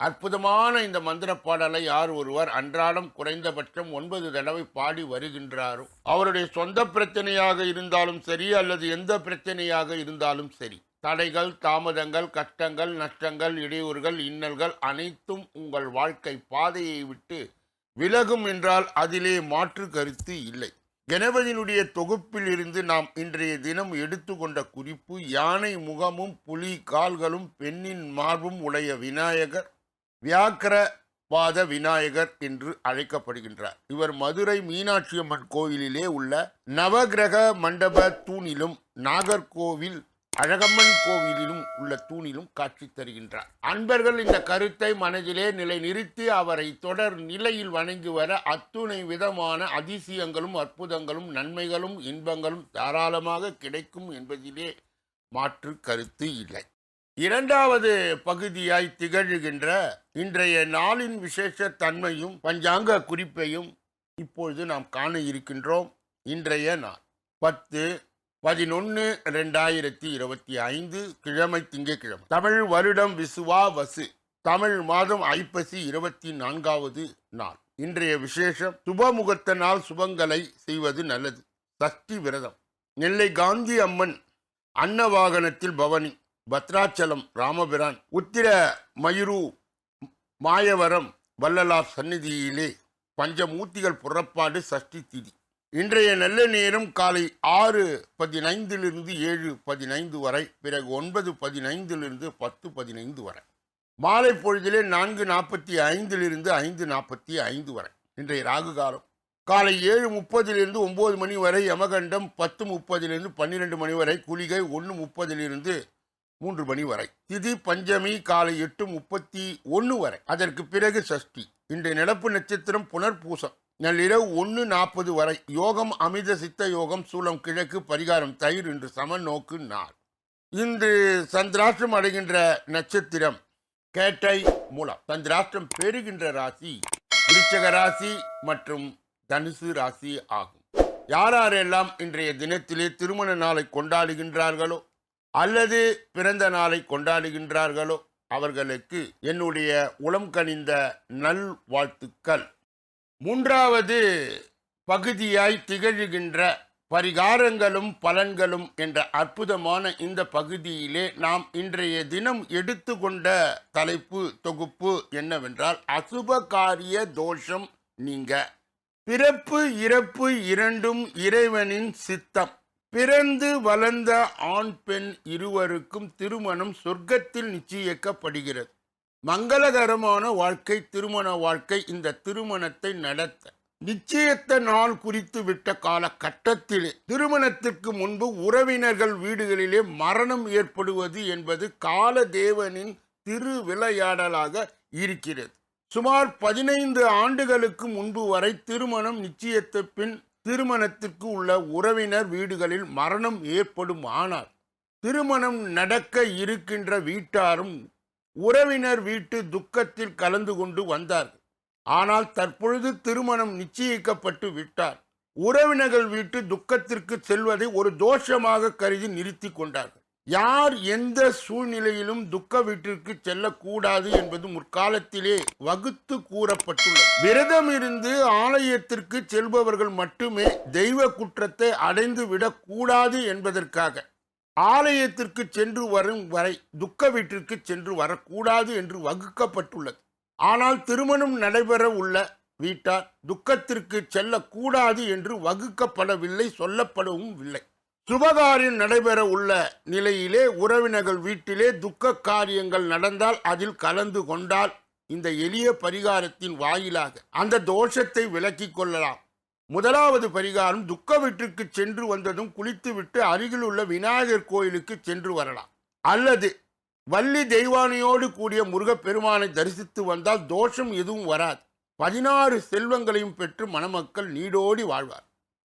அற்புதமான இந்த மந்திர பாடலை யார் ஒருவர் அன்றாடம் குறைந்தபட்சம் ஒன்பது தடவை பாடி வருகின்றாரோ அவருடைய சொந்த பிரச்சனையாக இருந்தாலும் சரி அல்லது எந்த பிரச்சனையாக இருந்தாலும் சரி தடைகள் தாமதங்கள் கஷ்டங்கள் நஷ்டங்கள் இடையூறுகள் இன்னல்கள் அனைத்தும் உங்கள் வாழ்க்கை பாதையை விட்டு விலகும் என்றால் அதிலே மாற்று கருத்து இல்லை. கணபதியினுடைய தொகுப்பில் இருந்து நாம் இன்றைய தினம் எடுத்துக்கொண்ட குறிப்பு யானை முகமும் புலி கால்களும் பெண்ணின் மார்பும் உடைய விநாயகர் வியாக்கரவாத விநாயகர் என்று அழைக்கப்படுகின்றார். இவர் மதுரை மீனாட்சி அம்மன் கோயிலிலே உள்ள நவகிரக மண்டப தூணிலும் நாகர்கோவில் அழகம்மன் கோவிலிலும் உள்ள தூணிலும் காட்சி தருகின்றார். அன்பர்கள் இந்த கருத்தை மனதிலே நிலை நிறுத்தி அவரை தொடர் நிலையில் வணங்கி வர அத்துணை விதமான அதிசயங்களும் அற்புதங்களும் நன்மைகளும் இன்பங்களும் தாராளமாக கிடைக்கும் என்பதிலே மாற்று கருத்து இல்லை. இரண்டாவது பகுதியாய் திகழ்கின்ற இன்றைய நாளின் விசேஷ தன்மையும் பஞ்சாங்க குறிப்பையும் இப்பொழுது நாம் காண இருக்கின்றோம். இன்றைய நாள் பத்து பதினொன்று ரெண்டாயிரத்தி இருபத்தி ஐந்து கிழமை திங்கட்கிழமை. தமிழ் வருடம் விசுவா வசு. தமிழ் மாதம் ஐப்பசி இருபத்தி நான்காவது நாள். இன்றைய விசேஷம் சுபமுகத்த நாள் சுபங்களை செய்வது நல்லது. சஷ்டி விரதம். நெல்லை காந்தி அம்மன் அன்னவாகனத்தில் பவனி. பத்ராச்சலம் ராமபிரான் உத்திர மயுரு மாயவரம் வள்ளலார் சந்நிதியிலே பஞ்சமூர்த்திகள் புறப்பாடு சஷ்டி திதி. இன்றைய நல்ல நேரம் காலை ஆறு பதினைந்திலிருந்து ஏழு பதினைந்து வரை பிறகு ஒன்பது பதினைந்திலிருந்து பத்து பதினைந்து வரை. மாலை பொழுதிலே நான்கு நாற்பத்தி ஐந்திலிருந்து ஐந்து நாற்பத்தி ஐந்து வரை. இன்றைய ராகு காலம். காலை ஏழு முப்பதிலிருந்து ஒம்பது மணி வரை யமகண்டம் பத்து முப்பதிலிருந்து பன்னிரெண்டு மணி வரை குளிகை ஒன்று முப்பதிலிருந்து மூன்று மணி வரை. திதி பஞ்சமி காலை எட்டு முப்பத்தி ஒன்று வரை. அதற்கு பிறகு சஷ்டி. இன்றைய நிலப்பு நட்சத்திரம் புனர்பூசம். நள்ளிரவு ஒன்று நாற்பது வரை யோகம் அமித சித்த யோகம் சூலம் கிழக்கு பரிகாரம் தயிர் என்று சம நோக்கு நாள். இன்று சந்திராஷ்டிரம் அடைகின்ற நட்சத்திரம் கேட்டை மூலம். சந்திராஷ்டிரம் பெறுகின்ற ராசி விருச்சக ராசி மற்றும் தனுசு ராசி ஆகும். யாரெல்லாம் இன்றைய தினத்திலே திருமண நாளை கொண்டாடுகின்றார்களோ அல்லது பிறந்த நாளை கொண்டாடுகின்றார்களோ அவர்களுக்கு என்னுடைய உளம் கனிந்த நல் வாழ்த்துக்கள். மூன்றாவது பகுதியாய் திகழ்கின்ற பரிகாரங்களும் பலன்களும் என்ற அற்புதமான இந்த பகுதியிலே நாம் இன்றைய தினம் எடுத்துக்கொண்ட தலைப்பு தொகுப்பு என்னவென்றால் அசுப காரிய தோஷம் நீங்க. பிறப்பு இறப்பு இரண்டும் இறைவனின் சித்தம். பிறந்து வளர்ந்த ஆண் பெண் இருவருக்கும் திருமணம் சொர்க்கத்தில் நிச்சயிக்கப்படுகிறது. மங்களகரமான வாழ்க்கை திருமண வாழ்க்கை இந்த திருமணத்தை நடத்த. நிச்சயத்த நாள் குறித்து விட்ட காலகட்டத்திலே திருமணத்திற்கு முன்பு உறவினர்கள் வீடுகளிலே மரணம் ஏற்படுவது என்பது காலதேவனின் திரு விளையாடலாக இருக்கிறது. சுமார் பதினைந்து ஆண்டுகளுக்கு முன்பு வரை திருமணம் நிச்சயத்த பின் திருமணத்திற்கு உள்ள உறவினர் வீடுகளில் மரணம் ஏற்படும் ஆனால் திருமணம் நடக்க இருக்கின்ற வீட்டாரும் உறவினர் வீட்டு துக்கத்தில் கலந்து கொண்டு வந்தார்கள். ஆனால் தற்பொழுது திருமணம் நிச்சயிக்கப்பட்டு விட்டார். உறவினர்கள் வீட்டு துக்கத்திற்கு செல்வதை ஒரு தோஷமாக கருதி நிறுத்தி கொண்டார்கள். யார் எந்த சூழ்நிலையிலும் துக்க வீட்டிற்கு செல்லக்கூடாது என்பது முற்காலத்திலே வகுத்து கூறப்பட்டுள்ளது. விரதம் இருந்து ஆலயத்திற்கு செல்பவர்கள் மட்டுமே தெய்வ குற்றத்தை அடைந்து விடக்கூடாது என்பதற்காக ஆலயத்திற்கு சென்று வரும் வரை துக்க வீட்டிற்கு சென்று வரக்கூடாது என்று வகுக்கப்பட்டுள்ளது. ஆனால் திருமணம் நடைபெற உள்ள வீட்டார் துக்கத்திற்கு செல்லக்கூடாது என்று வகுக்கப்படவில்லை சொல்லப்படவும் இல்லை. சுபகாரியம் நடைபெற உள்ள நிலையிலே உறவினர்கள் வீட்டிலே துக்க காரியங்கள் நடந்தால் அதில் கலந்து கொண்டால் இந்த எளிய பரிகாரத்தின் வாயிலாக அந்த தோஷத்தை விலக்கிக் கொள்ளலாம். முதலாவது பரிகாரம் துக்க வீட்டுக்கு சென்று வந்ததும் குளித்துவிட்டு அருகில் உள்ள விநாயகர் கோயிலுக்கு சென்று வரலாம். அல்லது வள்ளி தெய்வானையோடு கூடிய முருகப்பெருமானை தரிசித்து வந்தால் தோஷம் எதுவும் வராது. பதினாறு செல்வங்களையும் பெற்று மணமக்கள் நீடோடி வாழ்வார்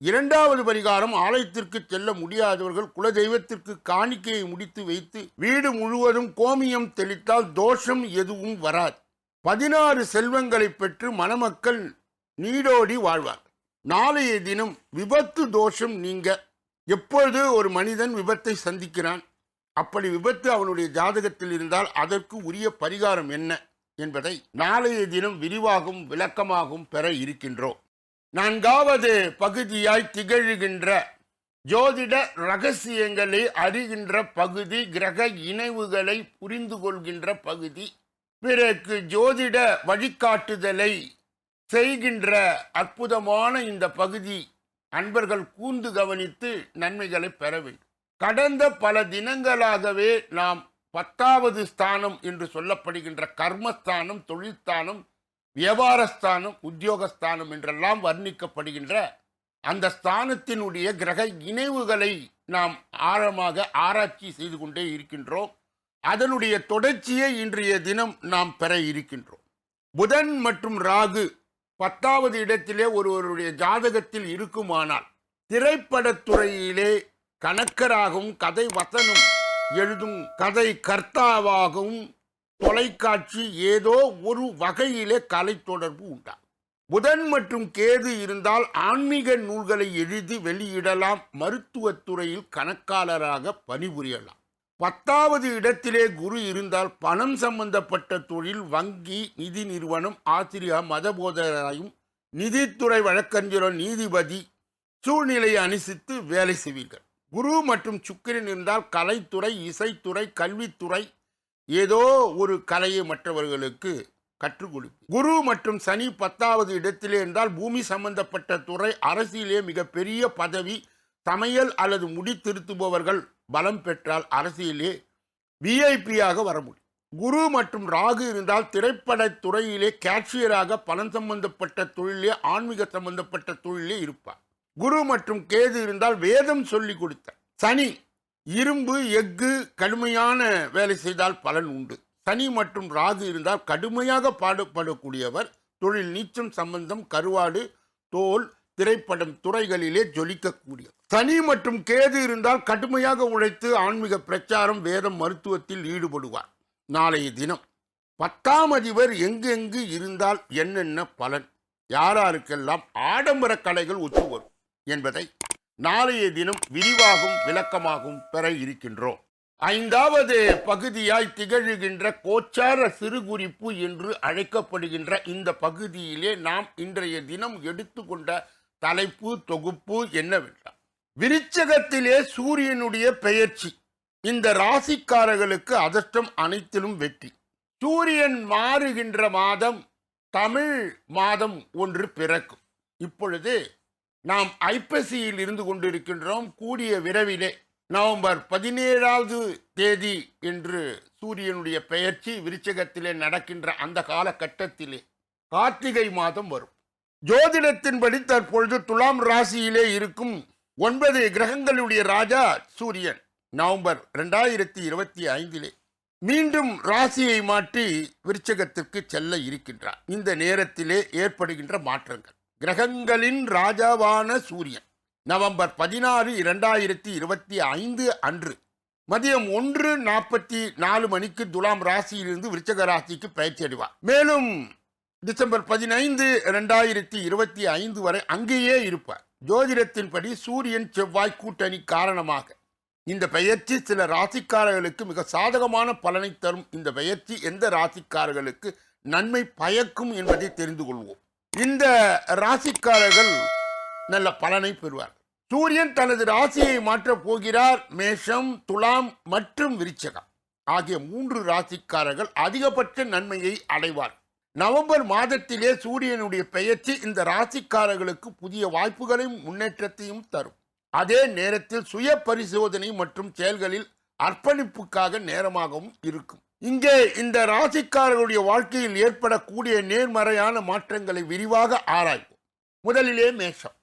இரண்டாவது பரிகாரம் ஆலயத்திற்கு செல்ல முடியாதவர்கள் குலதெய்வத்திற்கு காணிக்கையை முடித்து வைத்து வீடு முழுவதும் கோமியம் தெளித்தால் தோஷம் எதுவும் வராது. பதினாறு செல்வங்களை பெற்று மணமக்கள் நீடோடி வாழ்வார். நாளைய தினம் விபத்து தோஷம் நீங்க எப்பொழுது ஒரு மனிதன் விபத்தை சந்திக்கிறான்? அப்படி விபத்து அவனுடைய ஜாதகத்தில் இருந்தால் அதற்கு உரிய பரிகாரம் என்ன? என்பதை நாளைய தினம் விரிவாகவும் விளக்கமாகவும் பெற இருக்கின்றோம். நான்காவது பகுதியாய் திகழ்கின்ற ஜோதிட ரகசியங்களை அறிகின்ற பகுதி கிரக இணைவுகளை புரிந்து கொள்கின்ற பகுதி. பிறகு ஜோதிட வழிகாட்டுதலை செய்கின்ற அற்புதமான இந்த பகுதி அன்பர்கள் கூர்ந்து கவனித்து நன்மைகளை பெற வேண்டும். கடந்த பல தினங்களாகவே நாம் பத்தாவது ஸ்தானம் என்று சொல்லப்படுகின்ற கர்மஸ்தானம் தொழில்ஸ்தானம் வியாபாரஸ்தானம் உத்தியோகஸ்தானம் என்றெல்லாம் வர்ணிக்கப்படுகின்ற அந்த ஸ்தானத்தினுடைய கிரக இணைவுகளை நாம் ஆழமாக ஆராய்ச்சி செய்து கொண்டே இருக்கின்றோம். அதனுடைய தொடர்ச்சியை இன்றைய தினம் நாம் பெற இருக்கின்றோம். புதன் மற்றும் ராகு பத்தாவது இடத்திலே ஒருவருடைய ஜாதகத்தில் இருக்குமானால் திரைப்படத்துறையிலே கணக்கராகவும் கதை வசனம் எழுதும் கதை கர்த்தாவாகவும் தொலைக்காட்சி ஏதோ ஒரு வகையிலே கலை தொடர்பு உண்டா? புதன் மற்றும் கேது இருந்தால் ஆன்மீக நூல்களை எழுதி வெளியிடலாம் மருத்துவத்துறையில் கணக்காளராக பணிபுரியலாம். பத்தாவது இடத்திலே குரு இருந்தால் பணம் சம்பந்தப்பட்ட தொழில் வங்கி நிதி நிறுவனம் ஆசிரியர் மதபோதராயும் நிதித்துறை வழக்கறிஞரும் நீதிபதி சூழ்நிலையை அனுசரித்து வேலை செய்வீர்கள். குரு மற்றும் சுக்கிரன் இருந்தால் கலைத்துறை இசைத்துறை கல்வித்துறை ஏதோ ஒரு கலையை மற்றவர்களுக்கு கற்றுக் கொடுக்கும். குரு மற்றும் சனி பத்தாவது இடத்திலே இருந்தால் பூமி சம்பந்தப்பட்ட துறை அரசியலே மிகப்பெரிய பதவி சமையல் அல்லது முடி திருத்துபவர்கள் பலம் பெற்றால் அரசியலே விஐபியாக வர முடியும். குரு மற்றும் ராகு இருந்தால் திரைப்பட துறையிலே கேஷியராக பணம் சம்பந்தப்பட்ட தொழிலே ஆன்மீக சம்பந்தப்பட்ட தொழிலே இருப்பார். குரு மற்றும் கேது இருந்தால் வேதம் சொல்லி கொடுத்த சனி இரும்பு எஃகு கடுமையான வேலை செய்தால் பலன் உண்டு. சனி மற்றும் ராகு இருந்தால் கடுமையாக பாடுபடக்கூடியவர் தொழில் நீச்சம் சம்பந்தம் கருவாடு தோல் திரைப்படம் துறைகளிலே ஜொலிக்கக்கூடிய சனி மற்றும் கேது இருந்தால் கடுமையாக உழைத்து ஆன்மீக பிரச்சாரம் வேதம் மருத்துவத்தில் ஈடுபடுவார். நாளைய தினம் பத்தாம் அதிபர் எங்கெங்கு இருந்தால் என்னென்ன பலன் யாராருக்கெல்லாம் ஆடம்பர கலைகள் ஒத்து வரும் என்பதை நாளைய தினம் விரிவாகவும் விளக்கமாகவும் பெற இருக்கின்றோம். ஐந்தாவது பகுதியாய் திகழ்கின்ற கோச்சார சிறுகுறிப்பு என்று அழைக்கப்படுகின்ற இந்த பகுதியிலே நாம் இன்றைய தினம் எடுத்துக்கொண்ட தலைப்பு தொகுப்பு என்னவென்றால் விருச்சகத்திலே சூரியனுடைய பெயர்ச்சி. இந்த ராசிக்காரர்களுக்கு அதிர்ஷ்டம் அனைத்திலும் வெற்றி. சூரியன் மாறுகின்ற மாதம் தமிழ் மாதம் ஒன்று பிறக்கும். இப்பொழுது நாம் ஐப்பசியில் இருந்து கொண்டிருக்கின்றோம். கூடிய விரைவிலே நவம்பர் பதினேழாவது தேதி என்று சூரியனுடைய பெயர்ச்சி விருச்சகத்திலே நடக்கின்ற அந்த காலகட்டத்திலே கார்த்திகை மாதம் வரும். ஜோதிடத்தின்படி தற்பொழுது துலாம் ராசியிலே இருக்கும் ஒன்பது கிரகங்களுடைய ராஜா சூரியன் நவம்பர் ரெண்டாயிரத்தி இருபத்தி ஐந்திலே மீண்டும் ராசியை மாற்றி விருச்சகத்திற்கு செல்ல இருக்கின்றார். இந்த நேரத்திலே ஏற்படுகின்ற மாற்றங்கள். கிரகங்களின் ராஜாவான சூரியன். நவம்பர் பதினாறு இரண்டாயிரத்தி இருபத்தி ஐந்து அன்று. மதியம் ஒன்று நாற்பத்தி நாலு மணிக்கு துலாம் ராசியிலிருந்து விருச்சக ராசிக்கு பயிற்சி அடைவார் மேலும் டிசம்பர் பதினைந்து இரண்டாயிரத்தி இருபத்தி ஐந்து வரை அங்கேயே இருப்பார். ஜோதிடத்தின்படி சூரியன் செவ்வாய் கூட்டணி காரணமாக. இந்த பெயர்ச்சி சில ராசிக்காரர்களுக்கு மிக சாதகமான பலனை தரும். இந்த பயிற்சி எந்த ராசிக்காரர்களுக்கு நன்மை பயக்கும் என்பதை தெரிந்து கொள்வோம். இந்த ராசிக்காரர்கள் நல்ல பலனை பெறுவார். சூரியன் தனது ராசியை மாற்றப் போகிறார். மேஷம் துலாம் மற்றும் விருச்சகம் ஆகிய மூன்று ராசிக்காரர்கள் அதிகபட்ச நன்மையை அடைவார். நவம்பர் மாதத்திலே சூரியனுடைய பெயர்ச்சி இந்த ராசிக்காரர்களுக்கு புதிய வாய்ப்புகளையும் முன்னேற்றத்தையும் தரும். அதே நேரத்தில் சுய பரிசோதனை மற்றும் செயல்களில் அர்ப்பணிப்புக்காக நேரமாகவும் இருக்கும். இங்கே இந்த ராசிக்காரர்களுடைய வாழ்க்கையில் ஏற்படக்கூடிய நேர்மறையான மாற்றங்களை விரிவாக ஆராய்வோம். முதலிலே மேஷம்.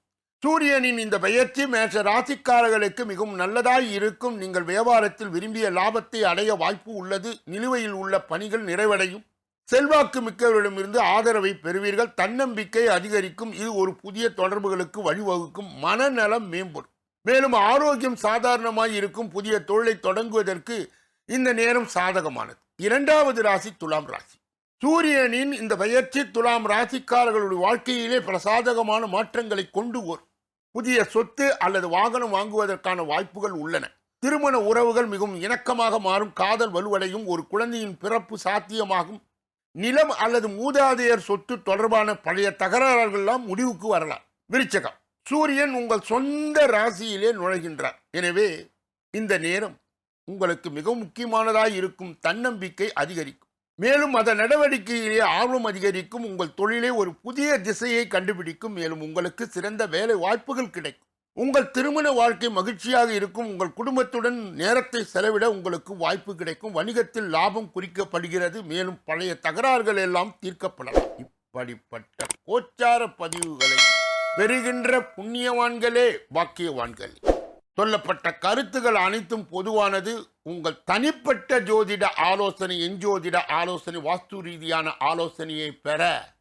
சூரியனின் இந்த பெயர்ச்சி மேஷ ராசிக்காரர்களுக்கு மிகவும் நல்லதாய் இருக்கும். நீங்கள் வியாபாரத்தில் விரும்பிய லாபத்தை அடைய வாய்ப்பு உள்ளது. நிலுவையில் உள்ள பணிகள் நிறைவடையும். செல்வாக்கு மிக்கவரிடமிருந்து ஆதரவை பெறுவீர்கள். தன்னம்பிக்கை அதிகரிக்கும். இது ஒரு புதிய தொடர்புகளுக்கு வழிவகுக்கும். மனநலம் மேம்படும். மேலும் ஆரோக்கியம் சாதாரணமாய் இருக்கும். புதிய தொழிலை தொடங்குவதற்கு இந்த நேரம் சாதகமானது. இரண்டாவது ராசி துலாம் ராசி. சூரியனின் இந்த பயிற்சி துலாம் ராசிக்காரர்களுடைய வாழ்க்கையிலே பிரசாதகமான மாற்றங்களை கொண்டு வரும். புதிய சொத்து அல்லது வாகனம் வாங்குவதற்கான வாய்ப்புகள் உள்ளன. திருமண உறவுகள் மிகவும் இணக்கமாக மாறும். காதல் வலுவடையும். ஒரு குழந்தையின் பிறப்பு சாத்தியமாகும். நிலம் அல்லது மூதாதையர் சொத்து தொடர்பான பழைய தகராறுகள்லாம் முடிவுக்கு வரலாம். விருச்சகம். சூரியன் உங்கள் சொந்த ராசியிலே நுழைகின்றார். எனவே இந்த நேரம் உங்களுக்கு மிகவும் முக்கியமானதாய் இருக்கும் தன்னம்பிக்கை அதிகரிக்கும். மேலும் அதன் நடவடிக்கையிலே ஆர்வம் அதிகரிக்கும். உங்கள் தொழிலே ஒரு புதிய திசையை கண்டுபிடிக்கும். மேலும் உங்களுக்கு சிறந்த வேலை வாய்ப்புகள் கிடைக்கும். உங்கள் திருமண வாழ்க்கை மகிழ்ச்சியாக இருக்கும். உங்கள் குடும்பத்துடன் நேரத்தை செலவிட உங்களுக்கு வாய்ப்பு கிடைக்கும். வணிகத்தில் லாபம் குறிக்கப்படுகிறது. மேலும் பழைய தகராறுகள் எல்லாம் தீர்க்கப்படலாம். இப்படிப்பட்ட கோச்சார பதிவுகளை பெறுகின்ற புண்ணியவான்களே பாக்கியவான்களே. சொல்லப்பட்ட கருத்துகள் அனைத்தும் பொதுவானது. உங்கள் தனிப்பட்ட ஜோதிட ஆலோசனை எஞ்சோதிட ஆலோசனை வாஸ்து ரீதியான ஆலோசனையை பெற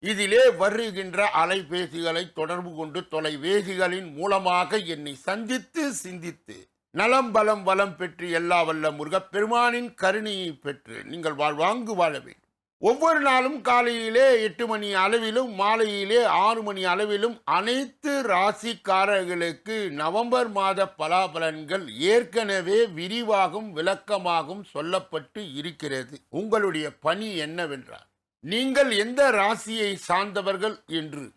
இதிலே வருகின்ற அலைபேசிகளை தொடர்பு கொண்டு தொலைபேசிகளின் மூலமாக என்னை சந்தித்து சிந்தித்து நலம் பலம் வளம் பெற்று எல்லா வல்ல முருகப் பெருமானின் கருணையை பெற்று நீங்கள் வாழ்வாங்கு வாழ வேண்டும். ஒவ்வொரு நாளும் காலையிலே எட்டு மணி அளவிலும் மாலையிலே ஆறு மணி அளவிலும் அனைத்து ராசிக்காரர்களுக்கு நவம்பர் மாத பலாபலன்கள் ஏற்கனவே விரிவாகவும் விளக்கமாகவும் சொல்லப்பட்டு இருக்கிறது. உங்களுடைய பணி என்னவென்றால் நீங்கள் எந்த ராசியை சார்ந்தவர்கள் என்று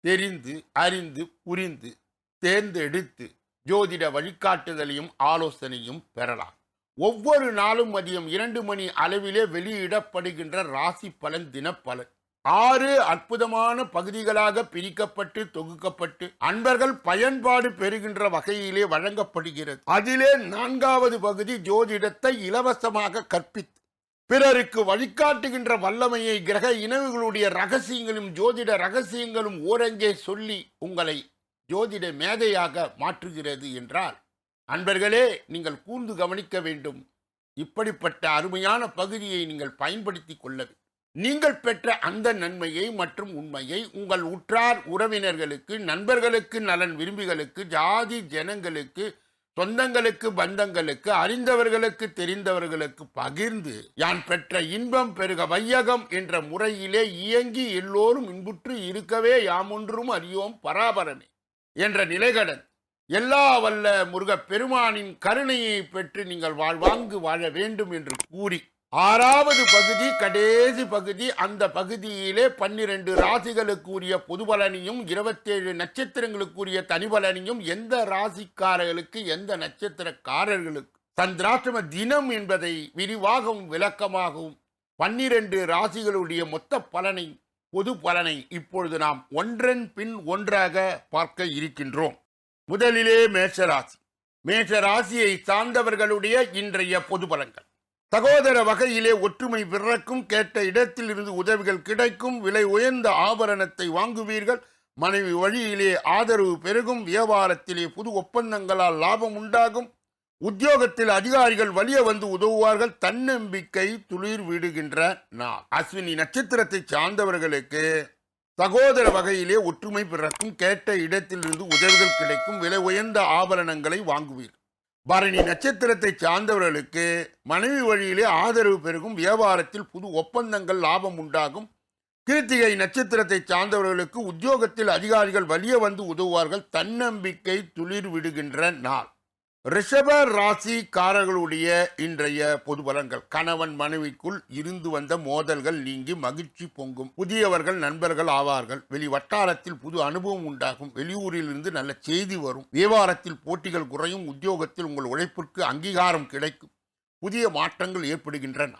தெரிந்து அறிந்து புரிந்து தேர்ந்தெடுத்து ஜோதிட வழிகாட்டுதலையும் ஆலோசனையும் பெறலாம். ஒவ்வொரு நாளும் மதியம் இரண்டு மணி அளவிலே வெளியிடப்படுகின்ற ராசி பலன் தினப்பலன். ஆறு அற்புதமான பகுதிகளாக பிரிக்கப்பட்டு தொகுக்கப்பட்டு அன்பர்கள் பயன்பாடு பெறுகின்ற வகையிலே வழங்கப்படுகிறது. அதிலே நான்காவது பகுதி ஜோதிடத்தை இலவசமாக கற்பித்து பிறருக்கு வழிகாட்டுகின்ற வல்லமையை கிரக இனவுகளுடைய ரகசியங்களும் ஜோதிட ரகசியங்களும் ஓரங்கே சொல்லி உங்களை ஜோதிட மேதையாக மாற்றுகிறது என்றால் அன்பர்களே நீங்கள் கூர்ந்து கவனிக்க வேண்டும். இப்படிப்பட்ட அருமையான பகுதியை நீங்கள் பயன்படுத்தி கொள்ள நீங்கள் பெற்ற அந்த நன்மையை மற்றும் உண்மையை உங்கள் உற்றார் உறவினர்களுக்கு நண்பர்களுக்கு நலன் விரும்பிகளுக்கு ஜாதி ஜனங்களுக்கு சொந்தங்களுக்கு பந்தங்களுக்கு அறிந்தவர்களுக்கு தெரிந்தவர்களுக்கு பகிர்ந்து யான் பெற்ற இன்பம் பெருக வையகம் என்ற முறையிலே இயங்கி எல்லோரும் இன்புற்று இருக்கவே யாமொன்றும் அறியோம் பராபரமே என்ற நிலைகடன் எல்லா வல்ல முருகப் பெருமானின் கருணையை பெற்று நீங்கள் வாழ்வாங்கு வாழ வேண்டும் என்று கூறி ஆறாவது பகுதி கடைசி பகுதி அந்த பகுதியிலே பன்னிரண்டு ராசிகளுக்குரிய பொதுபலனையும் இருபத்தேழு நட்சத்திரங்களுக்குரிய தனிபலனையும் எந்த ராசிக்காரர்களுக்கு எந்த நட்சத்திரக்காரர்களுக்கு சந்திராஷ்டம தினம் என்பதை விரிவாகவும் விளக்கமாகவும் பன்னிரண்டு ராசிகளுடைய மொத்த பலனை பொது பலனை இப்பொழுது நாம் ஒன்றன் பின் ஒன்றாக பார்க்க இருக்கின்றோம். முதலிலே மேஷராசி. மேஷ ராசியை சார்ந்தவர்களுடைய இன்றைய பொது பலன்கள். சகோதர வகையிலே ஒற்றுமை பிறக்கும் கேட்ட இடத்தில் இருந்து உதவிகள் கிடைக்கும் விலை உயர்ந்த ஆபரணத்தை வாங்குவீர்கள் மனைவி வழியிலே ஆதரவு பெருகும் வியாபாரத்திலே புது ஒப்பந்தங்களால் லாபம் உண்டாகும் உத்தியோகத்தில் அதிகாரிகள் வலிய வந்து உதவுவார்கள் தன்னம்பிக்கை துளிர் விடுகின்ற நாள். அஸ்வினி நட்சத்திரத்தை சார்ந்தவர்களுக்கு சகோதர வகையிலே ஒற்றுமை பிறக்கும் கேட்ட இடத்திலிருந்து உதவிகள் கிடைக்கும் விலை உயர்ந்த ஆபரணங்களை வாங்குவீர். பரணி நட்சத்திரத்தை சார்ந்தவர்களுக்கு மனைவி வழியிலே ஆதரவு பெருகும் வியாபாரத்தில் புது ஒப்பந்தங்கள் லாபம் உண்டாகும். கிருத்திகை நட்சத்திரத்தை சார்ந்தவர்களுக்கு உத்தியோகத்தில் அதிகாரிகள் வலிய வந்து உதவுவார்கள் தன்னம்பிக்கை துளிர் விடுகின்ற நாள். ரிஷப ராசிக்காரர்களுடைய இன்றைய பொது பலன்கள் கணவன் மனைவிக்குள் இருந்து வந்த மோதல்கள் நீங்கி மகிழ்ச்சி பொங்கும். புதியவர்கள் நண்பர்கள் ஆவார்கள். வெளி வட்டாரத்தில் புது அனுபவம் உண்டாகும். வெளியூரில் இருந்து நல்ல செய்தி வரும். வியாபாரத்தில் போட்டிகள் குறையும். உத்தியோகத்தில் உங்கள் உழைப்பிற்கு அங்கீகாரம் கிடைக்கும். புதிய மாற்றங்கள் ஏற்படுகின்றன.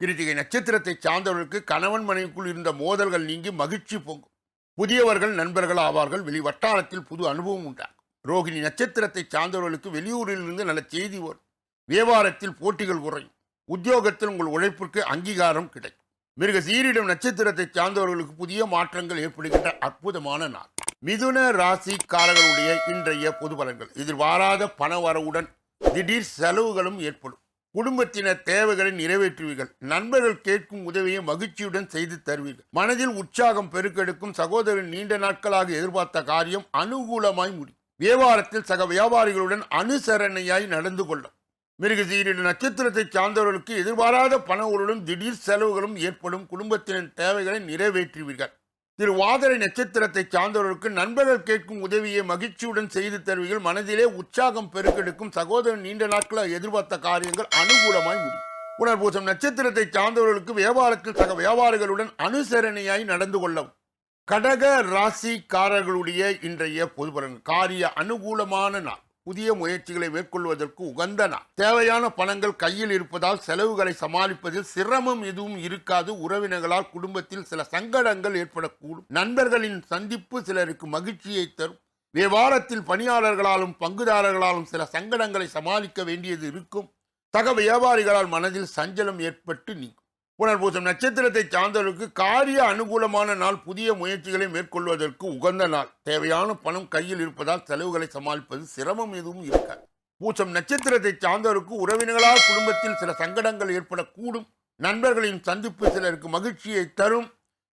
கிருத்திகை நட்சத்திரத்தை சார்ந்தவர்களுக்கு கணவன் மனைவிக்குள் இருந்த மோதல்கள் நீங்கி மகிழ்ச்சி பொங்கும். புதியவர்கள் நண்பர்கள் ஆவார்கள். வெளி வட்டாரத்தில் புது அனுபவம் உண்டாகும். ரோகிணி நட்சத்திரத்தை சார்ந்தவர்களுக்கு வெளியூரிலிருந்து நல்ல செய்தி வரும். வியாபாரத்தில் போட்டிகள் குறையும். உத்தியோகத்தில் உங்கள் உழைப்பிற்கு அங்கீகாரம் கிடைக்கும். மிருக சீரிடம் நட்சத்திரத்தை சார்ந்தவர்களுக்கு புதிய மாற்றங்கள் ஏற்படுகின்ற அற்புதமான நாள். மிதுன ராசிக்காரர்களுடைய இன்றைய பொது பலன்கள். எதிர்பாராத பண வரவுடன் திடீர் செலவுகளும் ஏற்படும். குடும்பத்தினர் தேவைகளை நிறைவேற்றுவீர்கள். நண்பர்கள் கேட்கும் உதவியை மகிழ்ச்சியுடன் செய்து தருவீர்கள். மனதில் உற்சாகம் பெருக்கெடுக்கும் சகோதரன் நீண்ட நாட்களாக எதிர்பார்த்த காரியம் அனுகூலமாய் முடியும். வியாபாரத்தில் சக வியாபாரிகளுடன் அனுசரணையாய் நடந்து கொள்ளும். மிருகசீரிட நட்சத்திரத்தை சார்ந்தவர்களுக்கு எதிர்பாராத பணங்களுடன் திடீர் செலவுகளும் ஏற்படும். குடும்பத்தினரின் தேவைகளை நிறைவேற்றுவீர்கள். திரு வாதரை நட்சத்திரத்தை சார்ந்தவர்களுக்கு நண்பர்கள் கேட்கும் உதவியை மகிழ்ச்சியுடன் செய்து தருவீர்கள். மனதிலே உற்சாகம் பெருக்கெடுக்கும் சகோதரன் நீண்ட நாட்களாக எதிர்பார்த்த காரியங்கள் அனுகூலமாய் முடியும். புனர்பூசம் நட்சத்திரத்தை சார்ந்தவர்களுக்கு வியாபாரத்தில் சக வியாபாரிகளுடன் அனுசரணையாய் நடந்து கொள்ளவும். கடக ராசிக்காரர்களுடைய இன்றைய பொது காரிய அனுகூலமான நாள். புதிய முயற்சிகளை மேற்கொள்வதற்கு உகந்த நாள். தேவையான பணங்கள் கையில் இருப்பதால் செலவுகளை சமாளிப்பதில் சிரமம் எதுவும் இருக்காது. உறவினர்களால் குடும்பத்தில் சில சங்கடங்கள் ஏற்படக்கூடும். நண்பர்களின் சந்திப்பு சிலருக்கு மகிழ்ச்சியை தரும். வியாபாரத்தில் பணியாளர்களாலும் பங்குதாரர்களாலும் சில சங்கடங்களை சமாளிக்க வேண்டியது இருக்கும். சக வியாபாரிகளால் மனதில் சஞ்சலம் ஏற்பட்டு நீங்கும். புனர்பூசம் நட்சத்திரத்தை சார்ந்தவர்களுக்கு காரிய அனுகூலமான நாள் புதிய முயற்சிகளை மேற்கொள்வதற்கு உகந்த நாள். தேவையான பணம் கையில் இருப்பதால் செலவுகளை சமாளிப்பது சிரமம் எதுவும் இருக்காது. பூசம் நட்சத்திரத்தை சார்ந்தவருக்கு உறவினர்களால் குடும்பத்தில் சில சங்கடங்கள் ஏற்படக்கூடும். நண்பர்களின் சந்திப்பு சிலருக்கு மகிழ்ச்சியை தரும்.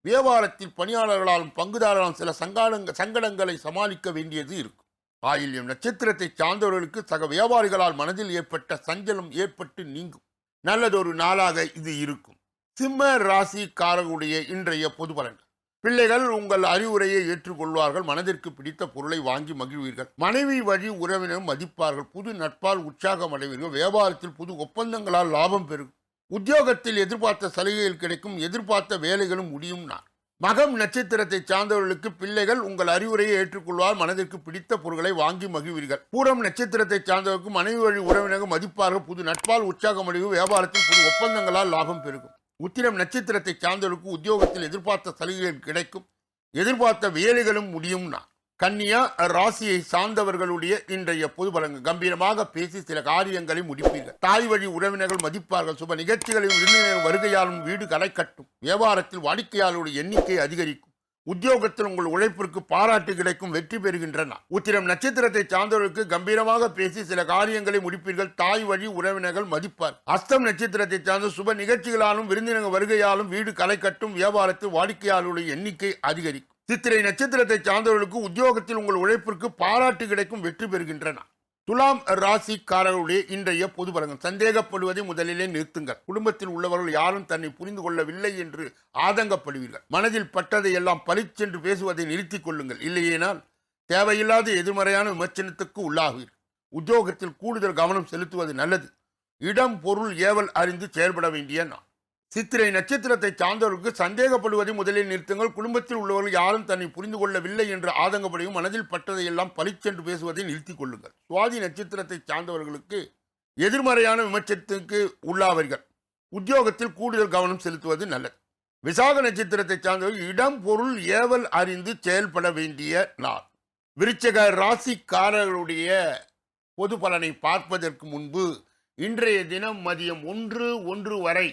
வியாபாரத்தில் பணியாளர்களாலும் பங்குதாரர்களாலும் சில சங்காடங்க சங்கடங்களை சமாளிக்க வேண்டியது இருக்கும். ஆயில்யம் நட்சத்திரத்தை சார்ந்தவர்களுக்கு சக வியாபாரிகளால் மனதில் ஏற்பட்ட சஞ்சலம் ஏற்பட்டு நீங்கும். நல்லதொரு நாளாக இது இருக்கும். சிம்ம ராசிக்காரர்களுடைய இன்றைய பொது பலன்கள் பிள்ளைகள் உங்கள் அறிவுரையை ஏற்றுக்கொள்வார்கள் மனதிற்கு பிடித்த பொருளை வாங்கி மகிழ்வீர்கள். மனைவி வழி உறவினரும் மதிப்பார்கள் புது நட்பால் உற்சாகம் அடைவீர்கள் வியாபாரத்தில் புது ஒப்பந்தங்களால் லாபம் பெருகும் உத்தியோகத்தில் எதிர்பார்த்த சலுகைகள் கிடைக்கும் எதிர்பார்த்த வேலைகளும் முடியும் நான். மகம் நட்சத்திரத்தை சார்ந்தவர்களுக்கு பிள்ளைகள் உங்கள் அறிவுரையை ஏற்றுக்கொள்வார் மனதிற்கு பிடித்த பொருட்களை வாங்கி மகிழ்வீர்கள். பூரம் நட்சத்திரத்தை சார்ந்தவருக்கு மனைவி வழி உறவினர்கள் மதிப்பார்கள் புது நட்பால் உற்சாகம் அடைவு வியாபாரத்தில் புது ஒப்பந்தங்களால் லாபம் பெருகும். உத்திரம் நட்சத்திரத்தை சார்ந்தவருக்கு உத்தியோகத்தில் எதிர்பார்த்த சலுகைகள் கிடைக்கும். எதிர்பார்த்த வேலைகளும் முடியும்னா கன்னியா ராசியை சார்ந்தவர்களுடைய இன்றைய பொது பலன்கள். கம்பீரமாக பேசி சில காரியங்களை முடிப்பீர்கள். தாய் வழி உறவினர்கள் மதிப்பார்கள். சுப நிகழ்ச்சிகளில் விருந்தினர் வருகையாலும் வீடு களை கட்டும். வியாபாரத்தில் வாடிக்கையாளருடைய எண்ணிக்கை அதிகரிக்கும். உத்தியோகத்தில் உங்கள் உழைப்பிற்கு பாராட்டு கிடைக்கும் வெற்றி பெறுகின்றன. உத்திரம் நட்சத்திரத்தை சார்ந்தவர்களுக்கு கம்பீரமாக பேசி சில காரியங்களை முடிப்பீர்கள். தாய் வழி உறவினர்கள் மதிப்பார். அஸ்தம் நட்சத்திரத்தை சார்ந்த சுப நிகழ்ச்சிகளாலும் விருந்தினர் வருகையாலும் வீடு களை கட்டும் வியாபாரத்தில் வாடிக்கையாளருடைய எண்ணிக்கை அதிகரிக்கும். சித்திரை நட்சத்திரத்தை சார்ந்தவர்களுக்கு உத்தியோகத்தில் உங்கள் உழைப்பிற்கு பாராட்டு கிடைக்கும் வெற்றி பெறுகின்றன. துலாம் ராசிக்காரர்களுடைய இன்றைய பொது பலன்கள். சந்தேகப்படுவதை முதலிலே நிறுத்துங்கள். குடும்பத்தில் உள்ளவர்கள் யாரும் தன்னை புரிந்து கொள்ளவில்லை என்று ஆதங்கப்படுவீர்கள். மனதில் பட்டதை எல்லாம் பளிச்சென்று பேசுவதை நிறுத்திக் கொள்ளுங்கள். இல்லையேனால் தேவையில்லாத எதிர்மறையான விமர்சனத்துக்கு உள்ளாகுவீர்கள் உத்தியோகத்தில் கூடுதல் கவனம் செலுத்துவது நல்லது. இடம் பொருள் ஏவல் அறிந்து செயல்பட வேண்டிய நான் சித்திரை நட்சத்திரத்தை சார்ந்தவர்களுக்கு சந்தேகப்படுவதை முதலில் நிறுத்துங்கள். குடும்பத்தில் உள்ளவர்கள் யாரும் தன்னை புரிந்து கொள்ளவில்லை என்று ஆதங்கப்படையும் மனதில் பட்டதையெல்லாம் பளிச்சென்று பேசுவதை நிறுத்திக் கொள்ளுங்கள். சுவாதி நட்சத்திரத்தை சார்ந்தவர்களுக்கு எதிர்மறையான விமர்சனத்துக்கு உள்ளாவீர்கள். உத்தியோகத்தில் கூடுதல் கவனம் செலுத்துவது நல்லது. விசாக நட்சத்திரத்தை சார்ந்தவர்கள் இடம் பொருள் ஏவல் அறிந்து செயல்பட வேண்டிய நாள். விருச்சக ராசிக்காரர்களுடைய பொது பலனை பார்ப்பதற்கு முன்பு இன்றைய தினம் மதியம் ஒன்று ஒன்று வரை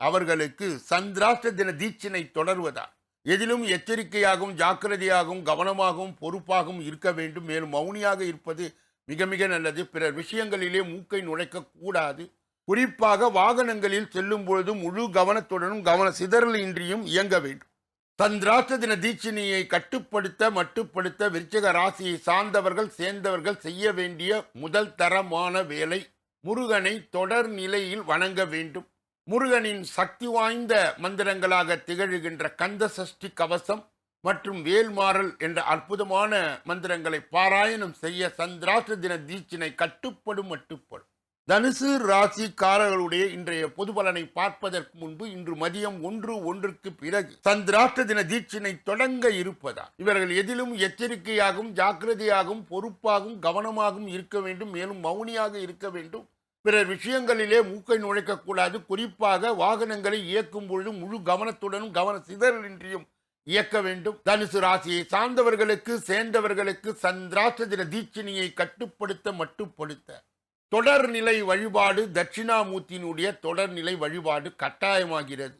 அவர்களுக்கு சந்திராஷ்ட தின தீட்சினை தொடர்வதா? எதிலும் எச்சரிக்கையாகவும் ஜாக்கிரதையாகவும் கவனமாகவும் பொறுப்பாகவும் இருக்க வேண்டும். மேலும் மௌனியாக இருப்பது மிக மிக நல்லது. பிறர் விஷயங்களிலே மூக்கை நுழைக்கக்கூடாது. குறிப்பாக வாகனங்களில் செல்லும் பொழுது முழு கவனத்துடனும் கவன சிதறலின்றியும் இயங்க வேண்டும். சந்திராஷ்ட தின தீட்சினியை கட்டுப்படுத்த மட்டுப்படுத்த விருச்சக ராசியை சார்ந்தவர்கள் சேர்ந்தவர்கள் செய்ய வேண்டிய முதல் தரமான வேலை முருகனை தொடர் நிலையில் வணங்க வேண்டும். முருகனின் சக்தி வாய்ந்த மந்திரங்களாக திகழ்கின்ற கந்த சஷ்டி கவசம் மற்றும் வேல்மாறல் என்ற அற்புதமான மந்திரங்களை பாராயணம் செய்ய சந்திராஷ்ட தின தீட்சினை கட்டுப்படும் மட்டுப்படும். தனுசு ராசிக்காரர்களுடைய இன்றைய பொது பலனை பார்ப்பதற்கு முன்பு இன்று மதியம் ஒன்று ஒன்றுக்கு பிறகு சந்திராஷ்ட தின தீட்சினை தொடங்க இருப்பதா இவர்கள் எதிலும் எச்சரிக்கையாகவும் ஜாக்கிரதையாகவும் பொறுப்பாகவும் கவனமாகவும் இருக்க வேண்டும் மேலும் மௌனியாக இருக்க வேண்டும். பிறர் விஷயங்களிலே மூக்கை நுழைக்கக்கூடாது குறிப்பாக வாகனங்களை இயக்கும் பொழுது முழு கவனத்துடனும் கவன சிதறலின்றியும் இயக்க வேண்டும். தனுசு ராசியை சார்ந்தவர்களுக்கு சேர்ந்தவர்களுக்கு சந்திராசதிர தின தீட்சினியை கட்டுப்படுத்த மட்டுப்படுத்த. தொடர்நிலை வழிபாடு தட்சிணாமூர்த்தியினுடைய தொடர்நிலை வழிபாடு கட்டாயமாகிறது.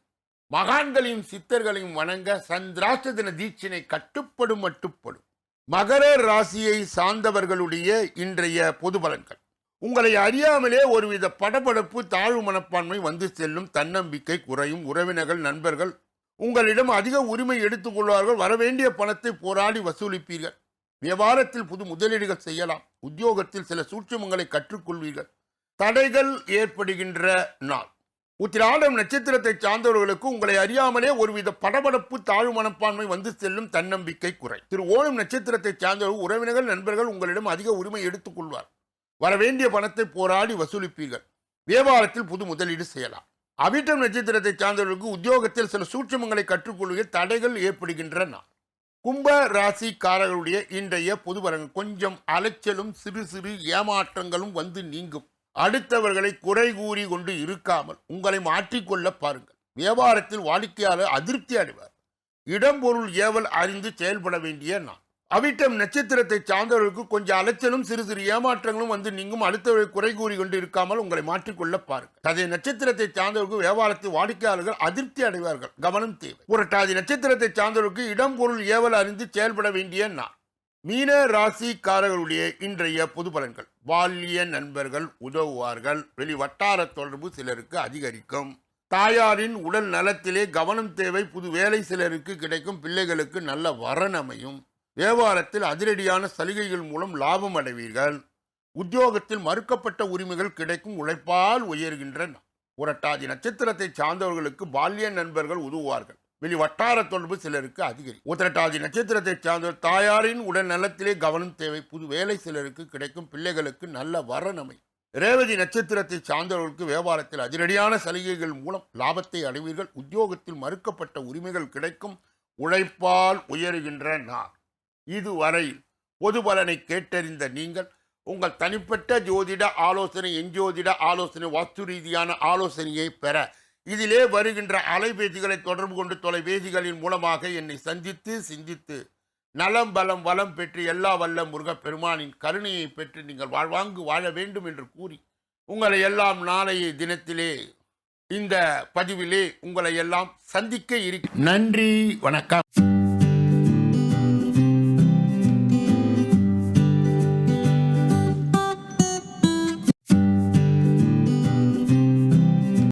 மகான்களையும் சித்தர்களையும் வணங்க சந்திராஷ்ட தின தீட்சினை கட்டுப்படும் மட்டுப்படும். மகர ராசியை சார்ந்தவர்களுடைய இன்றைய பொது பலன்கள். உங்களை அறியாமலே ஒருவித படபடப்பு தாழ்வு மனப்பான்மை வந்து செல்லும் தன்னம்பிக்கை குறையும் உறவினர்கள் நண்பர்கள் உங்களிடம் அதிக உரிமை எடுத்துக்கொள்வார்கள் வரவேண்டிய பணத்தை போராடி வசூலிப்பீர்கள். வியாபாரத்தில் புது முதலீடுகள் செய்யலாம் உத்தியோகத்தில் சில சூட்சமங்களை கற்றுக்கொள்வீர்கள். தடைகள் ஏற்படுகின்ற நாள். உத்திராடம் நட்சத்திரத்தை சார்ந்தவர்களுக்கு உங்களை அறியாமலே ஒருவித படபடப்பு தாழ்வு மனப்பான்மை வந்து செல்லும் தன்னம்பிக்கை குறை. திரு ஓணம் நட்சத்திரத்தை சார்ந்தவர்கள் உறவினர்கள் நண்பர்கள் உங்களிடம் அதிக உரிமை எடுத்துக்கொள்வார் வரவேண்டிய பணத்தை போராடி வசூலிப்பீர்கள். வியாபாரத்தில் புது முதலீடு செய்யலாம். அவிட்டம் நட்சத்திரத்தை சார்ந்தவர்களுக்கு உத்தியோகத்தில் சில சூட்சமங்களை கற்றுக்கொள்கிற தடைகள் ஏற்படுகின்றன. கும்ப ராசிக்காரர்களுடைய இன்றைய பொது கொஞ்சம் அலைச்சலும் சிறு சிறு ஏமாற்றங்களும் வந்து நீங்கும். அடுத்தவர்களை குறை கூறி கொண்டு இருக்காமல் உங்களை மாற்றிக்கொள்ள பாருங்கள். வியாபாரத்தில் வாடிக்கையாளர் அதிருப்தி அடைவார். இடம்பொருள் ஏவல் அறிந்து செயல்பட வேண்டிய நான் அவிட்டம் நட்சத்திரத்தை சார்ந்தவர்களுக்கு கொஞ்சம் அலைச்சலும் சிறு சிறு ஏமாற்றங்களும் வந்து நீங்கும். அடுத்தவர்கள் குறை கூறி கொண்டு இருக்காமல் உங்களை மாற்றிக்கொள்ள பாருங்கள். ததை நட்சத்திரத்தை சார்ந்தவர்களுக்கு வியாபாரத்தில் வாடிக்கையாளர்கள் அதிருப்தி அடைவார்கள். கவனம் தேவை. புரட்டாதி நட்சத்திரத்தை சார்ந்தவர்களுக்கு இடம்பொருள் ஏவல் அறிந்து செயல்பட வேண்டிய நான் மீன ராசிக்காரர்களுடைய இன்றைய பொது பலன்கள். பால்ய நண்பர்கள் உதவுவார்கள். வெளி வட்டார தொடர்பு சிலருக்கு அதிகரிக்கும். தாயாரின் உடல் நலத்திலே கவனம் தேவை. புது வேலை சிலருக்கு கிடைக்கும். பிள்ளைகளுக்கு நல்ல வரன் அமையும். வியாபாரத்தில் அதிரடியான சலுகைகள் மூலம் லாபம் அடைவீர்கள். உத்தியோகத்தில் மறுக்கப்பட்ட உரிமைகள் கிடைக்கும் உழைப்பால் உயர்கின்ற புரட்டாதி நட்சத்திரத்தை சார்ந்தவர்களுக்கு பால்ய நண்பர்கள் உதவுவார்கள். வெளி வட்டார தொடர்பு சிலருக்கு அதிகரிக்கும் உத்திரட்டாதி நட்சத்திரத்தை சார்ந்தவர் தாயாரின் உடல் நலத்திலே கவனம் தேவை. புது வேலை சிலருக்கு கிடைக்கும் பிள்ளைகளுக்கு நல்ல வரணமை ரேவதி நட்சத்திரத்தை சார்ந்தவர்களுக்கு வியாபாரத்தில் அதிரடியான சலுகைகள் மூலம் லாபத்தை அடைவீர்கள். உத்தியோகத்தில் மறுக்கப்பட்ட உரிமைகள் கிடைக்கும். உழைப்பால் உயருகின்ற நாள் இதுவரை பொது பலனை கேட்டறிந்த நீங்கள் உங்கள் தனிப்பட்ட ஜோதிட ஆலோசனை எஞ்சோதிட ஆலோசனை வாஸ்து ரீதியான ஆலோசனையை பெற. இதிலே வருகின்ற அலைபேசிகளை தொடர்பு கொண்டு தொலைபேசிகளின் மூலமாக என்னை சந்தித்து சிந்தித்து நலம் பலம் வளம் பெற்று எல்லா வல்ல முருகப் பெருமானின் கருணையை பெற்று நீங்கள் வாழ்வாங்கு வாழ வேண்டும் என்று கூறி உங்களை எல்லாம் நாளைய தினத்திலே இந்த பதிவிலே உங்களை எல்லாம் சந்திக்க இருக்க நன்றி வணக்கம்.